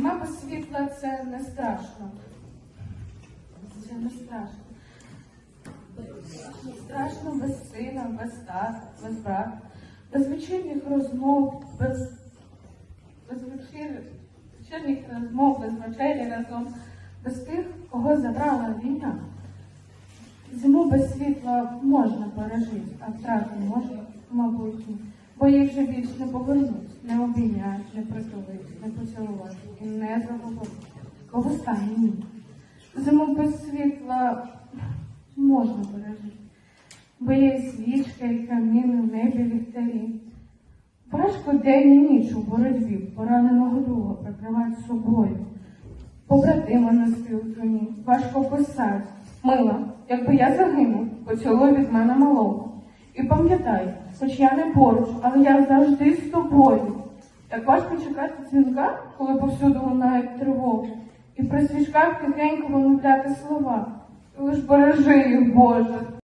Зима без світла це не страшно. Це не страшно. Страшно без сина, без тата, без брата, без вечірніх розмов, без, без вечір, вечірніх розмов, без вечері разом, без тих, кого забрала війна. Зиму без світла можна пережити, а втрату можна, мабуть. Бо їх вже більш не повернуть, не обійнять, не притулить, не поцілувати і не заговорить. Бо востаннє ні. Зиму без світла можна пережити, бо є і свічка, і камін, в небі ліхтарі. Важко день і ніч у боротьбі, пораненого друга прикривати собою. Побратима у труні, важко писати. Мила, якби я загинув, поцілуй від мене малого. І пам'ятай, хоч я не поруч, але я завжди з тобою. Як важко чекати дзвінка, коли повсюду лунають тривоги, і при свічках тихенько вимовляти слова. Лиш бережи їх, Боже,